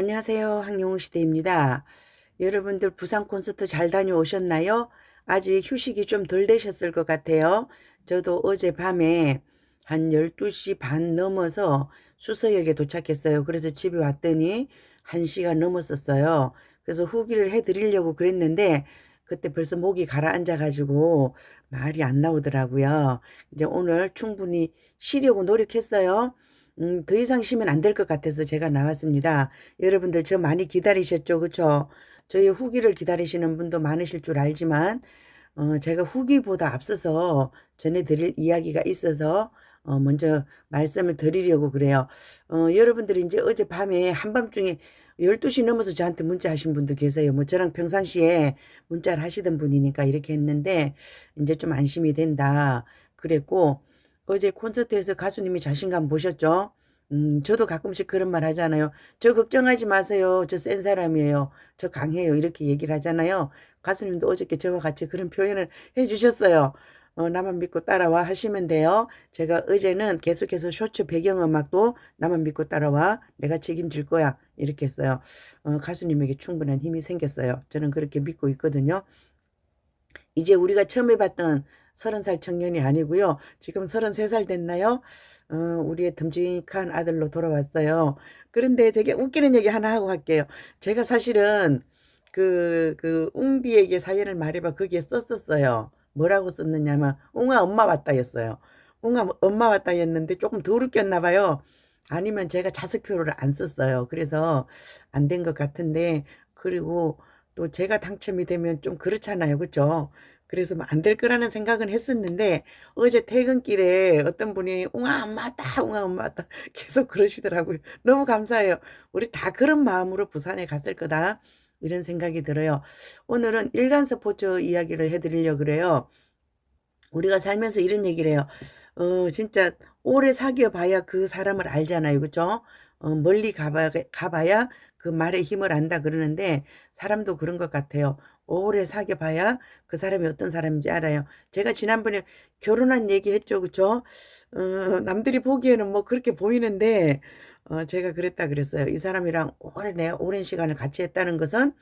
안녕하세요. 황영우 시대입니다. 여러분들 부산 콘서트 잘 다녀오셨나요? 아직 휴식이 좀 덜 되셨을 것 같아요. 저도 어제 밤에 한 12시 반 넘어서 수서역에 도착했어요. 그래서 집에 왔더니 1시간 넘었었어요. 그래서 후기를 해드리려고 그랬는데 그때 벌써 목이 가라앉아가지고 말이 안 나오더라고요. 이제 오늘 충분히 쉬려고 노력했어요. 음, 더 이상 쉬면 안 될 것 같아서 제가 나왔습니다. 여러분들 저 많이 기다리셨죠? 그쵸? 저희 후기를 기다리시는 분도 많으실 줄 알지만, 어, 제가 후기보다 앞서서 전해드릴 이야기가 있어서, 어, 먼저 말씀을 드리려고 그래요. 어, 여러분들이 이제 어젯밤에 한밤중에 12시 넘어서 저한테 문자 하신 분도 계세요. 뭐 저랑 평상시에 문자를 하시던 분이니까 이렇게 했는데, 이제 좀 안심이 된다. 그랬고, 어제 콘서트에서 가수님이 자신감 보셨죠? 음, 저도 가끔씩 그런 말 하잖아요. 저 걱정하지 마세요. 저 센 사람이에요. 저 강해요. 이렇게 얘기를 하잖아요. 가수님도 어저께 저와 같이 그런 표현을 해 주셨어요. 어, 나만 믿고 따라와 하시면 돼요. 제가 어제는 계속해서 쇼츠 배경음악도 나만 믿고 따라와. 내가 책임질 거야. 이렇게 했어요. 어, 가수님에게 충분한 힘이 생겼어요. 저는 그렇게 믿고 있거든요. 이제 우리가 처음 해봤던 서른 살 청년이 아니고요. 지금 서른 세 살 됐나요? 어, 우리의 듬직한 아들로 돌아왔어요. 그런데 되게 웃기는 얘기 하나 하고 갈게요. 제가 사실은 그, 그, 웅디에게 사연을 말해봐. 거기에 썼었어요. 뭐라고 썼느냐면, 웅아 엄마 왔다였어요. 웅아 엄마 왔다였는데 조금 더 웃겼나 봐요. 아니면 제가 자석표를 안 썼어요. 그래서 안 된 것 같은데, 그리고 또 제가 당첨이 되면 좀 그렇잖아요. 그죠? 그래서 뭐 안 될 거라는 생각은 했었는데 어제 퇴근길에 어떤 분이 웅아 엄마 왔다 웅아 엄마 왔다 계속 그러시더라고요. 너무 감사해요. 우리 다 그런 마음으로 부산에 갔을 거다 이런 생각이 들어요. 오늘은 일간 스포츠 이야기를 해드리려고 그래요. 우리가 살면서 이런 얘기를 해요. 어 진짜 오래 사귀어 봐야 그 사람을 알잖아요. 그죠? 어, 멀리 가봐야, 가봐야 그 말의 힘을 안다 그러는데 사람도 그런 것 같아요. 오래 사귀어 봐야 그 사람이 어떤 사람인지 알아요. 제가 지난번에 결혼한 얘기 했죠. 그쵸? 어, 남들이 보기에는 뭐 그렇게 보이는데, 어, 제가 그랬다 그랬어요. 이 사람이랑 내 오랜 시간을 같이 했다는 것은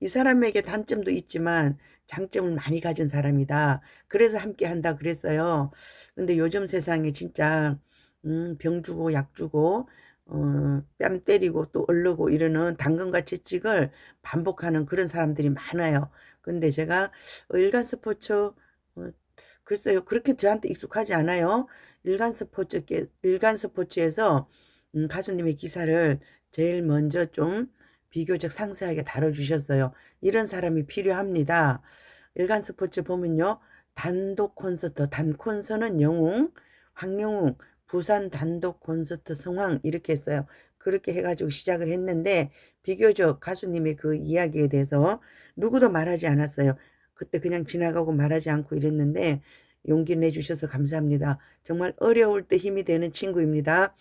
이 사람에게 단점도 있지만 장점을 많이 가진 사람이다. 그래서 함께 한다 그랬어요. 근데 요즘 세상에 진짜, 음, 병 주고 약 주고, 어, 뺨 때리고 또 얼르고 이러는 당근과 채찍을 반복하는 그런 사람들이 많아요. 근데 제가 일간 스포츠 어, 글쎄요 그렇게 저한테 익숙하지 않아요. 일간 스포츠 일간 스포츠에서 음, 가수님의 기사를 제일 먼저 좀 비교적 상세하게 다뤄주셨어요. 이런 사람이 필요합니다. 일간 스포츠 보면요. 단독 콘서트, 단콘서는 영웅, 황영웅, 부산 단독 콘서트 성황 이렇게 했어요. 그렇게 해가지고 시작을 했는데 비교적 가수님의 그 이야기에 대해서 누구도 말하지 않았어요. 그때 그냥 지나가고 말하지 않고 이랬는데 용기 내주셔서 감사합니다. 정말 어려울 때 힘이 되는 친구입니다.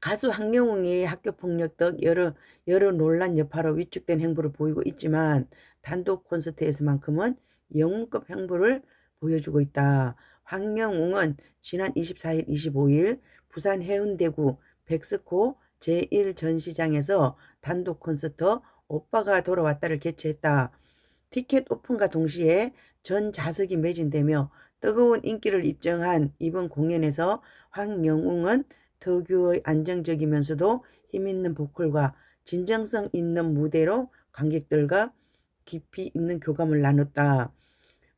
가수 황영웅이 학교 폭력 등 여러 여러 논란 여파로 위축된 행보를 보이고 있지만 단독 콘서트에서만큼은 영웅급 행보를 보여주고 있다. 황명웅은 지난 24일, 25일 부산 해운대구 백스코 제1전시장에서 단독 콘서트 오빠가 돌아왔다를 개최했다. 티켓 오픈과 동시에 전 좌석이 매진되며 뜨거운 인기를 입증한 이번 공연에서 황영웅은 특유의 안정적이면서도 힘있는 보컬과 진정성 있는 무대로 관객들과 깊이 있는 교감을 나눴다.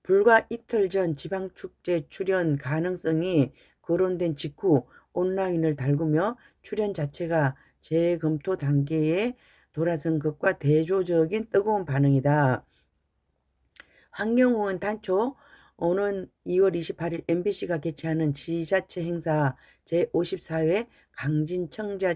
불과 이틀 전 지방축제 출연 가능성이 거론된 직후 온라인을 달구며 출연 자체가 재검토 단계에 돌아선 것과 대조적인 뜨거운 반응이다. 황영웅은 단초 오는 2월 28일 MBC가 개최하는 지자체 행사 제54회 강진 청자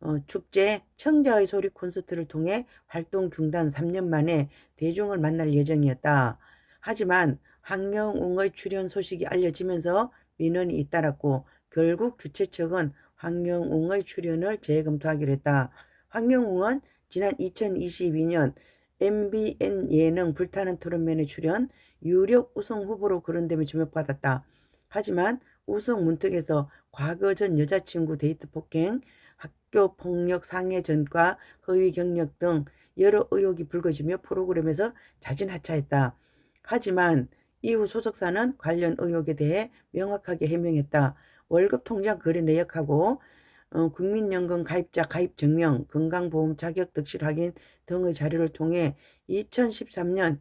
어, 축제 청자의 소리 콘서트를 통해 활동 중단 3년 만에 대중을 만날 예정이었다. 하지만 황영웅의 출연 소식이 알려지면서 민원이 잇따랐고 결국 주최 측은 황영웅의 출연을 재검토하기로 했다. 황영웅은 지난 2022년 MBN 예능 불타는 토론맨에 출연 유력 우승 후보로 거론되며 주목받았다. 하지만 우승 문턱에서 과거 전 여자친구 데이트 폭행, 학교 폭력 상해 전과 허위 경력 등 여러 의혹이 불거지며 프로그램에서 자진 하차했다. 하지만 이후 소속사는 관련 의혹에 대해 명확하게 해명했다. 월급 통장 거래 내역하고 어, 국민연금 가입자 가입 증명, 건강보험 자격 득실 확인 등의 자료를 통해 2013년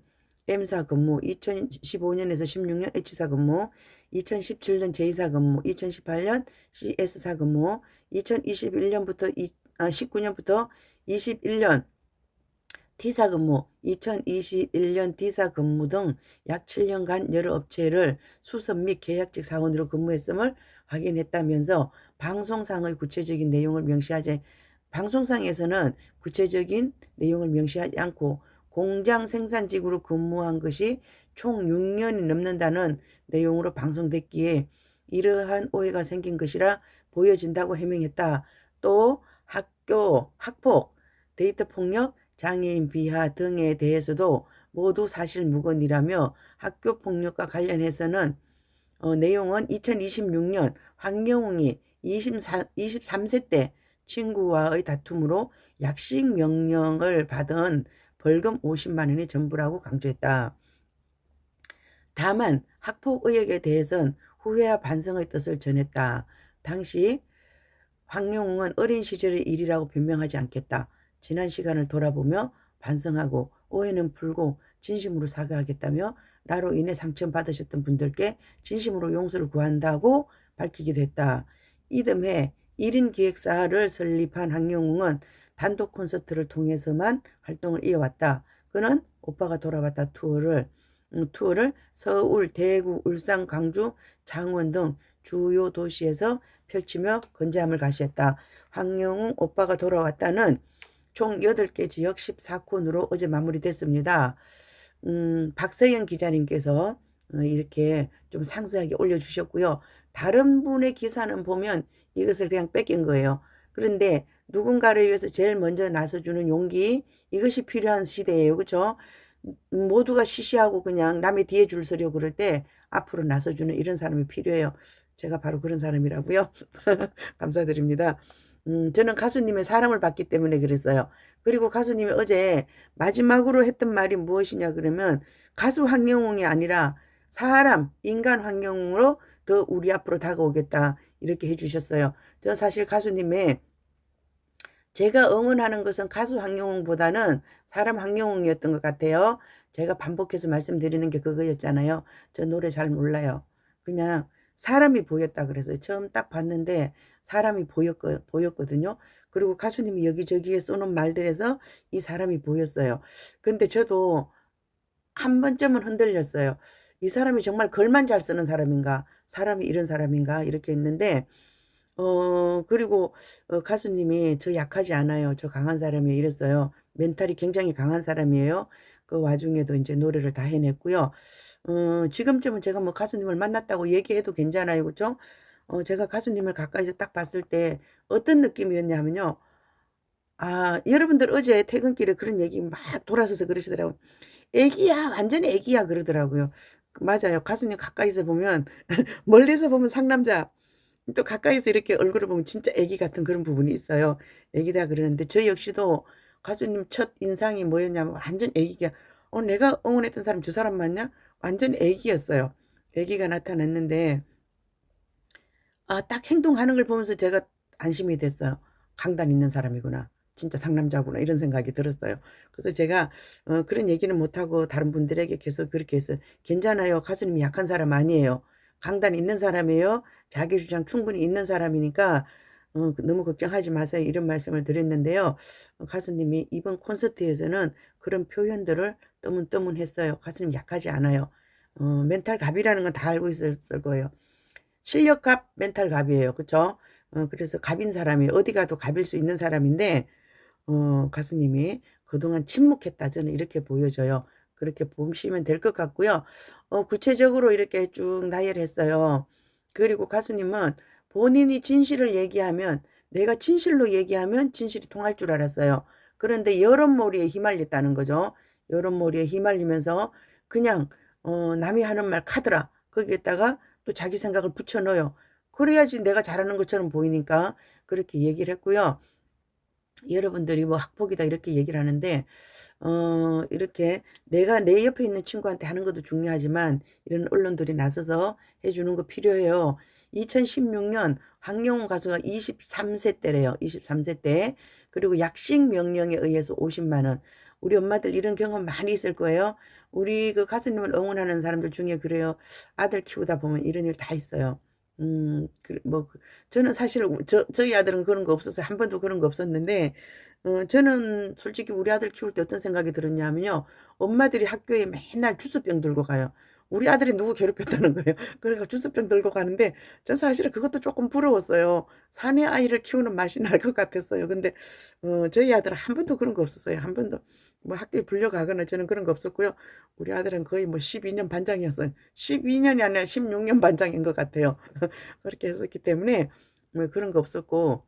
M사 근무, 2015년에서 16년 H사 근무, 2017년 J사 근무, 2018년 CS사 근무, 2021년부터 아, 19년부터 21년 T사 근무, 2021년 D사 근무 등 약 7년간 여러 업체를 수석 및 계약직 사원으로 근무했음을 확인했다면서 방송상의 구체적인 내용을 명시하지 방송상에서는 구체적인 내용을 명시하지 않고 공장 생산직으로 근무한 것이 총 6년이 넘는다는 내용으로 방송됐기에 이러한 오해가 생긴 것이라 보여진다고 해명했다. 또 학교, 학폭, 데이터 폭력, 장애인 비하 등에 대해서도 모두 사실 무근이라며 학교 폭력과 관련해서는 어, 내용은 2026년 황영웅이 24, 23세 때 친구와의 다툼으로 약식 명령을 받은 벌금 50만 원이 전부라고 강조했다. 다만 학폭 의혹에 대해선 후회와 반성의 뜻을 전했다. 당시 황영웅은 어린 시절의 일이라고 변명하지 않겠다. 지난 시간을 돌아보며 반성하고 오해는 풀고 진심으로 사과하겠다며 나로 인해 상처받으셨던 분들께 진심으로 용서를 구한다고 밝히기도 했다. 이듬해 1인 기획사를 설립한 황영웅은 단독 콘서트를 통해서만 활동을 이어왔다. 그는 오빠가 돌아왔다 투어를 음, 투어를 서울, 대구, 울산, 광주, 창원 등 주요 도시에서 펼치며 건재함을 가시했다. 황영웅 오빠가 돌아왔다는 총 8개 지역 14콘으로 어제 마무리됐습니다. 음, 박세영 기자님께서 어, 이렇게 좀 상세하게 올려주셨고요. 다른 분의 기사는 보면 이것을 그냥 뺏긴 거예요. 그런데 누군가를 위해서 제일 먼저 나서주는 용기 이것이 필요한 시대예요. 그렇죠? 모두가 시시하고 그냥 남의 뒤에 줄 서려 그럴 때 앞으로 나서주는 이런 사람이 필요해요. 제가 바로 그런 사람이라고요. 감사드립니다. 음, 저는 가수님의 사랑을 받기 때문에 그랬어요. 그리고 가수님이 어제 마지막으로 했던 말이 무엇이냐 그러면 가수 황영웅이 아니라 사람, 인간 황영웅으로 더 우리 앞으로 다가오겠다 이렇게 해주셨어요. 저 사실 가수님의 제가 응원하는 것은 가수 황영웅보다는 사람 황영웅이었던 것 같아요. 제가 반복해서 말씀드리는 게 그거였잖아요. 저 노래 잘 몰라요. 그냥 사람이 보였다 그래서 처음 딱 봤는데 사람이 보였거, 보였거든요. 그리고 가수님이 여기저기에 쏘는 말들에서 이 사람이 보였어요. 근데 저도 한 번쯤은 흔들렸어요. 이 사람이 정말 글만 잘 쓰는 사람인가? 사람이 이런 사람인가? 이렇게 했는데 어 그리고 어, 가수님이 저 약하지 않아요. 저 강한 사람이에요. 이랬어요. 멘탈이 굉장히 강한 사람이에요. 그 와중에도 이제 노래를 다 해냈고요. 어 지금쯤은 제가 뭐 가수님을 만났다고 얘기해도 괜찮아요. 그죠? 어 제가 가수님을 가까이서 딱 봤을 때 어떤 느낌이었냐면요. 아 여러분들 어제 퇴근길에 그런 얘기 막 돌아서서 그러시더라고요. "애기야. 완전히 애기야." 그러더라고요. 그 맞아요. 가수님 가까이서 보면 멀리서 보면 상남자 또 가까이서 이렇게 얼굴을 보면 진짜 애기 같은 그런 부분이 있어요. 애기다 그러는데 저 역시도 가수님 첫 인상이 뭐였냐면 완전 애기가 어 내가 응원했던 사람 저 사람 맞냐? 완전 애기였어요. 애기가 나타났는데 아 딱 행동하는 걸 보면서 제가 안심이 됐어요. 강단 있는 사람이구나. 진짜 상남자구나 이런 생각이 들었어요. 그래서 제가 어 그런 얘기는 못하고 다른 분들에게 계속 그렇게 해서 괜찮아요. 가수님이 약한 사람 아니에요. 강단 있는 사람이에요. 자기 주장 충분히 있는 사람이니까 어 너무 걱정하지 마세요. 이런 말씀을 드렸는데요. 어 가수님이 이번 콘서트에서는 그런 표현들을 뜨문뜨문했어요. 가수님 약하지 않아요. 어 멘탈 갑이라는 건 다 알고 있었을 거예요. 실력 갑, 멘탈 갑이에요. 그쵸? 어 그래서 갑인 사람이 어디 가도 갑일 수 있는 사람인데 어 가수님이 그동안 침묵했다. 저는 이렇게 보여져요. 그렇게 보시면 될 것 같고요. 어 구체적으로 이렇게 쭉 나열했어요. 그리고 가수님은 본인이 진실을 얘기하면 내가 진실로 얘기하면 진실이 통할 줄 알았어요. 그런데 여론몰이에 휘말렸다는 거죠. 여론몰이에 휘말리면서 그냥 어 남이 하는 말 카더라. 거기에다가 또 자기 생각을 붙여 넣어요. 그래야지 내가 잘하는 것처럼 보이니까 그렇게 얘기를 했고요. 여러분들이 뭐 학폭이다 이렇게 얘기를 하는데 어 이렇게 내가 내 옆에 있는 친구한테 하는 것도 중요하지만 이런 언론들이 나서서 해 주는 거 필요해요. 2016년 황영훈 가수가 23세 때래요. 23세 때. 그리고 약식 명령에 의해서 50만 원. 우리 엄마들 이런 경험 많이 있을 거예요. 우리 그 가수님을 응원하는 사람들 중에 그래요. 아들 키우다 보면 이런 일 다 있어요. 음, 그, 뭐, 그- 저는 사실, 저, 저희 아들은 그런 거 없었어요. 한 번도 그런 거 없었는데, 어, 저는 솔직히 우리 아들 키울 때 어떤 생각이 들었냐면요. 엄마들이 학교에 맨날 주스병 들고 가요. 우리 아들이 누구 괴롭혔다는 거예요. 그래서 주스병 들고 가는데, 전 사실은 그것도 조금 부러웠어요. 사내 아이를 키우는 맛이 날 것 같았어요. 근데, 어, 저희 아들은 한 번도 그런 거 없었어요. 한 번도. 뭐 학교에 불려가거나 저는 그런 거 없었고요. 우리 아들은 거의 뭐 12년 반장이었어요. 12년이 아니라 16년 반장인 것 같아요. 그렇게 했었기 때문에 뭐 그런 거 없었고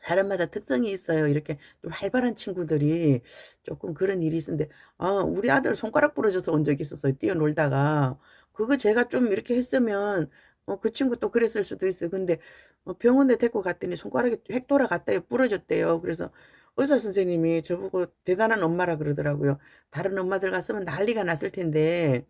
사람마다 특성이 있어요. 이렇게 좀 활발한 친구들이 조금 그런 일이 있었는데 아 우리 아들 손가락 부러져서 온 적이 있었어요. 뛰어놀다가 그거 제가 좀 이렇게 했으면 어, 그 친구 또 그랬을 수도 있어요. 근데 어, 병원에 데리고 갔더니 손가락이 획 돌아갔대요. 부러졌대요. 그래서 의사 선생님이 저보고 대단한 엄마라 그러더라고요. 다른 엄마들 갔으면 난리가 났을 텐데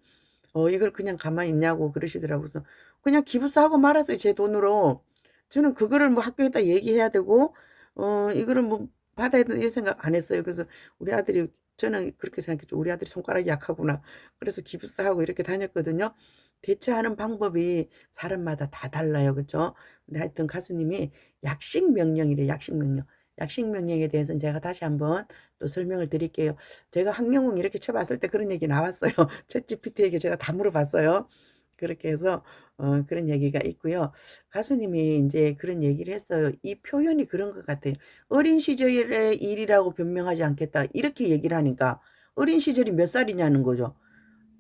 어 이걸 그냥 가만히 있냐고 그러시더라고요. 그래서 그냥 기부스하고 말았어요. 제 돈으로. 저는 그거를 뭐 학교에다 얘기해야 되고 어 이거를 뭐 받아야 된다 이런 생각 안 했어요. 그래서 우리 아들이 저는 그렇게 생각했죠. '우리 아들이 손가락이 약하구나.' 그래서 기부스하고 이렇게 다녔거든요. 대처하는 방법이 사람마다 다 달라요. 그죠? 근데 하여튼 가수님이 약식 명령이래요. 약식 명령. 약식 명령에 대해서는 제가 다시 한번 또 설명을 드릴게요. 제가 황영웅 이렇게 쳐 봤을 때 그런 얘기 나왔어요. 챗GPT에게 제가 다 물어봤어요. 그렇게 해서 어 그런 얘기가 있고요. 가수님이 인제 그런 얘기를 했어요. 이 표현이 그런 것 같아요. "어린 시절의 일이라고 변명하지 않겠다." 이렇게 얘기를 하니까 어린 시절이 몇 살이냐는 거죠.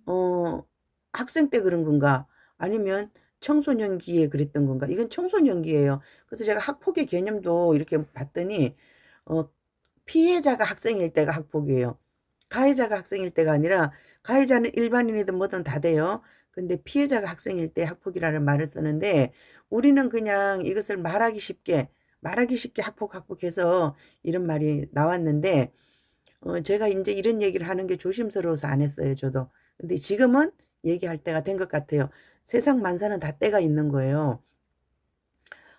어 학생 때 그런 건가? 아니면 청소년기에 그랬던 건가? 이건 청소년기예요. 그래서 제가 학폭의 개념도 이렇게 봤더니 어 피해자가 학생일 때가 학폭이에요. 가해자가 학생일 때가 아니라 가해자는 일반인이든 뭐든 다 돼요. 근데 피해자가 학생일 때 학폭이라는 말을 쓰는데 우리는 그냥 이것을 말하기 쉽게 말하기 쉽게 학폭 학폭해서 이런 말이 나왔는데 어 제가 인제 이런 얘기를 하는 게 조심스러워서 안 했어요 저도. 근데 지금은 얘기할 때가 된 것 같아요. 세상 만사는 다 때가 있는 거예요.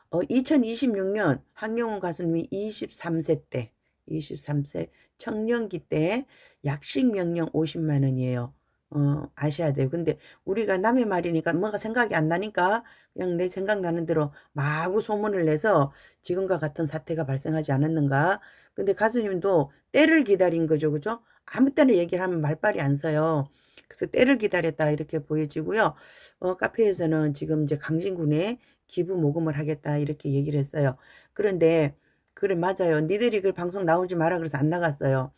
어 2026년 황영훈 가수님이 23세 때 23세 청년기 때 약식 명령 50만 원이에요. 어 아셔야 돼요. 근데 우리가 남의 말이니까 뭐가 생각이 안 나니까 그냥 내 생각나는 대로 마구 소문을 내서 지금과 같은 사태가 발생하지 않았는가. 근데 가수님도 때를 기다린 거죠. 그죠? 아무 때나 얘기를 하면 말빨이 안 서요. 그래서 때를 기다렸다 이렇게 보여지고요. 어 카페에서는 지금 이제 강진군에 기부 모금을 하겠다 이렇게 얘기를 했어요. 그런데 그래 맞아요. 니들이 그 방송 나오지 마라 그래서 안 나갔어요.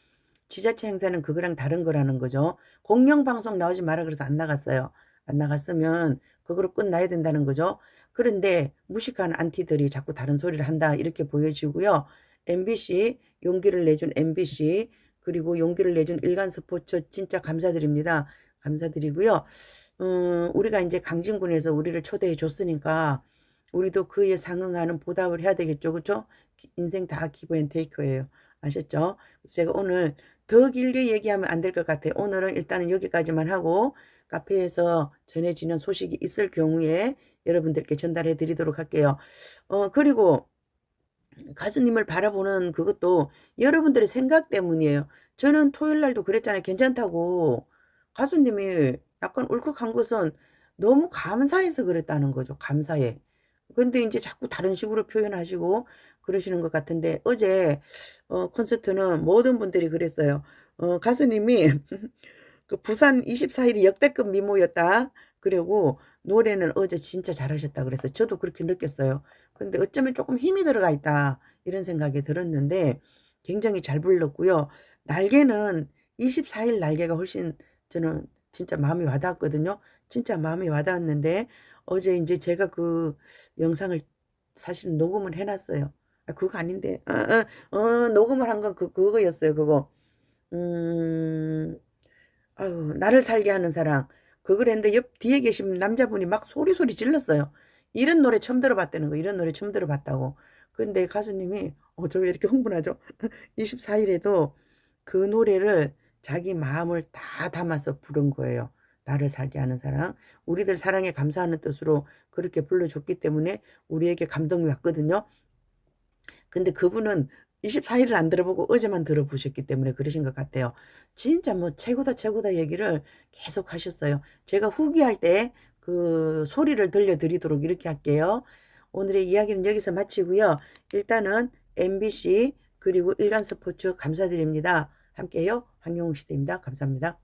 지자체 행사는 그거랑 다른 거라는 거죠. 공영 방송 나오지 마라 그래서 안 나갔어요. 안 나갔으면 그거로 끝나야 된다는 거죠. 그런데 무식한 안티들이 자꾸 다른 소리를 한다 이렇게 보여지고요. MBC 용기를 내준 MBC 그리고 용기를 내준 일간 스포츠 진짜 감사드립니다. 감사드리고요. 음, 우리가 이제 강진군에서 우리를 초대해 줬으니까 우리도 그에 상응하는 보답을 해야 되겠죠. 그죠? 인생 다 기브 앤 테이크예요. 아셨죠? 제가 오늘 더 길게 얘기하면 안 될 것 같아요. 오늘은 일단은 여기까지만 하고 카페에서 전해지는 소식이 있을 경우에 여러분들께 전달해 드리도록 할게요. 어, 그리고 가수님을 바라보는 그것도 여러분들의 생각 때문이에요. 저는 토요일 날도 그랬잖아요. 괜찮다고. 가수님이 약간 울컥한 것은 너무 감사해서 그랬다는 거죠. 감사해. 근데 인제 자꾸 다른 식으로 표현하시고 그러시는 것 같은데 어제 어 콘서트는 모든 분들이 그랬어요. 어 가수님이 그 부산 24 일이 역대급 미모였다. 그리고 노래는 어제 진짜 잘하셨다 그래서 저도 그렇게 느꼈어요. 근데 어쩌면 쪼끔 힘이 들어가 있다 이런 생각이 들었는데 굉장히 잘 불렀고요. 날개는 24일 날개가 훨씬 저는 진짜 마음이 와 닿았거든요. 진짜 마음이 와 닿았는데 어제 인제 제가 그 영상을 사실은 녹음을 해 놨어요. 아 그거 아닌데. 어 어 어 녹음을 한 건 그 그거였어요 그거. 음. 아유 나를 살게 하는 사랑. 그걸 했는데 옆 뒤에 계신 남자분이 막 소리소리 질렀어요. 이런 노래 처음 들어봤다는 거 이런 노래 처음 들어봤다고. 근데 가수님이 어 저 왜 이렇게 흥분하죠? 24일에도 그 노래를 자기 마음을 다 담아서 부른 거예요. 나를 살게 하는 사랑. 우리들 사랑에 감사하는 뜻으로 그렇게 불러줬기 때문에 우리에게 감동이 왔거든요. 근데 그분은 24일을 안 들어보고 어제만 들어보셨기 때문에 그러신 것 같아요. 진짜 뭐 최고다 최고다 얘기를 계속 하셨어요. 제가 후기할 때 그 소리를 들려드리도록 이렇게 할게요. 오늘의 이야기는 여기서 마치고요. 일단은 MBC 그리고 일간 스포츠 감사드립니다. 함께해요. 황영웅 시대입니다. 감사합니다.